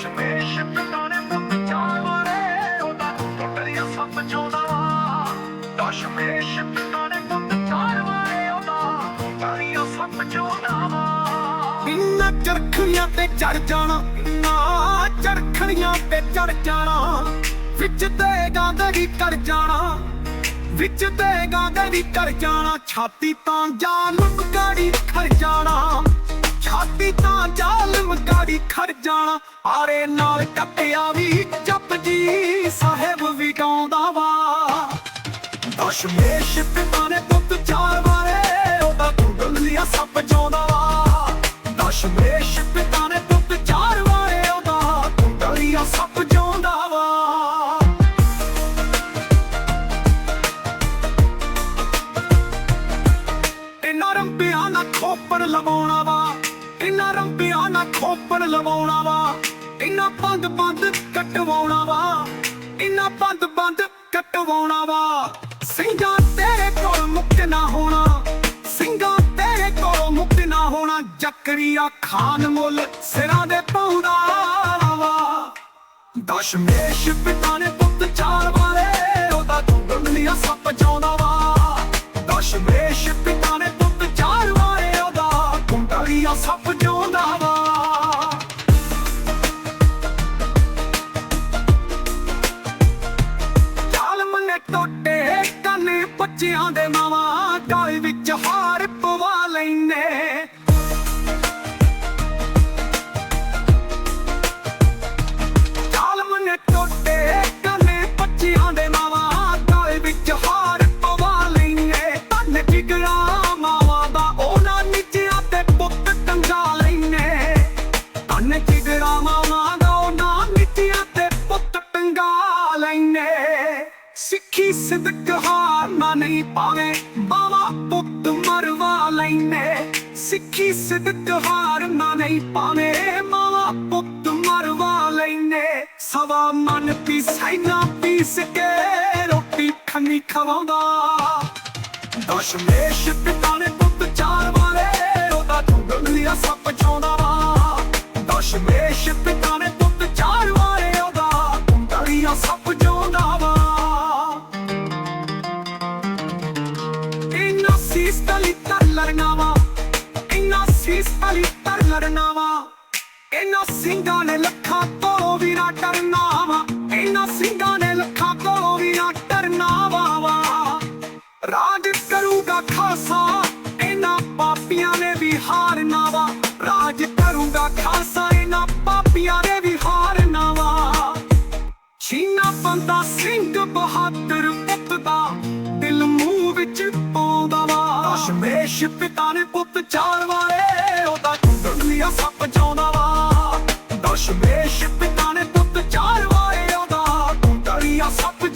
ਦਸ਼ਮੇਸ਼ ਪਿਤਾ ਨੇ ਪੁੱਤ ਚਾਰ ਵਾਰੇ ਉਹਦਾ ਟੁੱਟਿਆ ਸੱਪ ਚੋਦਾ ਦਸ਼ਮੇਸ਼ ਪਿਤਾ ਨੇ ਪੁੱਤ ਚਾਰ ਵਾਰੇ ਉਹਦਾ ਟੁੱਟਿਆ ਸੱਪ ਚੋਦਾ ਇੰਨਾ ਚਰਖੜੀਆਂ ਤੇ ਚੜ ਜਾਣਾ ਨਾ ਚਰਖੜੀਆਂ ਤੇ ਚੜ ਜਾਣਾ। ਵਿੱਚ ਤੇ ਗਾਂਧੀ ਕਰ ਜਾਣਾ, ਵਿੱਚ ਤੇ ਗਾਂਧੀ ਕਰ ਜਾਣਾ। ਛਾਤੀ ਤਾਂ ਜਾਲਮ ਗਾੜੀ ਖੜ ਜਾਣਾ। ਛਾਤੀ ਤਾਂ ਜਾਲਮ, ਗਾੜੀ ਖੜ ਜਾਣਾ। ਆਰੇ ਨਾਲ ਕੱਟਿਆ ਵੀ ਜਪ ਸਾਹਿਬ ਵੀ ਗਾਉਂਦਾ ਵਾ। ਦਸ਼ਮੇਸ਼ ਪਿਤਾ ਨੇ ਪੁੱਤ ਚਾਰ ਵਾਰੇ, ਉਹਦਾ ਕੁੰਡਲੀਆ ਸੱਪ ਚਾਉਂਦਾ ਵਾ। ਦਸ਼ਮੇਸ਼ ਪਿਤਾ ਨੇ ਪੁੱਤ ਚਾਰ ਵਾਰੇ, ਉਹਦਾ ਕੁੰਡਲੀਆ ਸੱਪ ਚਾਉਂਦਾ ਵਾ। ਇਹਨਾਂ ਰੰਬਿਆਂ ਨਾ ਖੋਪਰ ਲਵਾਉਣਾ ਵਾ। ਇਹਨਾਂ ਰੰਬਿਆਂ ਨਾ ਖੋਪਰ ਲਵਾਉਣਾ ਵਾ ਇਹਨਾਂ ਬੰਦ ਬੰਦ ਕਟਵਾਉਣਾ ਵਾ ਇਹਨਾਂ ਬੰਦ ਬੰਦ ਕਟਵਾਉਣਾ ਵਾ। ਸਿੰਘਾਂ ਤੇਰੇ ਕੋਲ ਮੁਕਤ ਨਾ ਹੋਣਾ, ਸਿੰਘਾਂ ਤੇਰੇ ਕੋਲ ਮੁਕਤ ਨਾ ਹੋਣਾ ਜਕਰੀਆ ਖਾਨ ਮੁੱਲ ਸਿਰਾਂ ਦੇ ਪਾਉਂਦਾ ਵਾ। ਦਸ਼ਮੇਸ਼ ਪਿਤਾ ਨੇ ਪੁੱਤ ਚਾਰ ਵਾਲੇ, ਉਹਦਾ ਕੁੰਡਲੀਆ ਸੱਪ ਚਾਉਂਦਾ ਟੋਟੇ ਕੰਨੇ ਬੱਚਿਆਂ ਦੇ ਮਾਵਾ ਗਾਲ ਵਿੱਚ ਹਾਰ ਪਵਾ ਲੈਨੇ ਸਿੱਖੀ ਸਿਦਕ ਹਾਰ ਨਹੀਂ ਪਾਵੇ, ਬਾਵਾ ਪੁੱਤ ਮਰਵਾ ਲੈਨੇ। ਸਿੱਖੀ ਸਿਦਕ ਹਾਰ ਨਹੀਂ ਪਾਵੇ, ਮਾਵਾ ਪੁੱਤ ਮਰਵਾ ਲੈਨੇ। ਸਵਾ ਮਨ ਪੀਸਾਈ ਨਾ ਪੀਸ ਕੇ ਰੋਟੀ ਖੰਨੀ ਖਵਾਉਂਦਾ। ਦਸ਼ਮੇਸ਼ ਪਿਤਾ ਨੇ ਪੁੱਤ ਚਾਰ ਵਾਲੇ, ਉਹਦਾ ਕੁੰਡਲੀਆ ਸੱਪ ਚਾਉਂਦਾ। ਦਸ਼ਮੇਸ਼ ਪਿਤਾ ਤਰ ਵਾ। ਇਨਾ ਸਿੰਘਾਂ ਨੇ ਲੱਖਾਂ ਤੋਂ ਵੀ ਨਾ ਡਰਨਾ ਵਾ। ਇਨਾ ਸਿੰਘਾਂ ਨੇ ਲੱਖਾਂ ਤੋਂ ਵੀ ਨਾ ਡਰਨਾ ਵਾ ਰਾਜ ਕਰੂਗਾ ਖਾਸਾ। ਇਨਾ ਪਾਪੀਆਂ ਨੇ ਵੀ ਹਾਰਨਾ ਵਾ। ਰਾਜ ਕਰੂਗਾ ਖਾਸਾ। ਇਹਨਾਂ ਪਾਪੀਆਂ ਨੇ ਵੀ ਹਾਰਨਾ ਵਾ। ਛੀਨਾ ਬੰਦਾ ਸਿੰਘ ਬਹਾਦਰ ਪੁੱਤ ਦਾ ਦਿਲ ਮੂੰਹ ਵਿੱਚ ਪਾਉਂਦਾ ਵਾ। ਦਸ਼ਮੇਸ਼ ਪਿਤਾ ਦਾ ਸੱਪ ਜਾਉਂਦਾ ਵਾ। ਦਸ਼ਮੇਸ਼ ਪਿਤਾ ਨੇ ਪੁੱਤ ਚਾਰ ਵਾਏ ਉਹਦਾ ਕੁੰਡਲੀਆ ਸੱਪ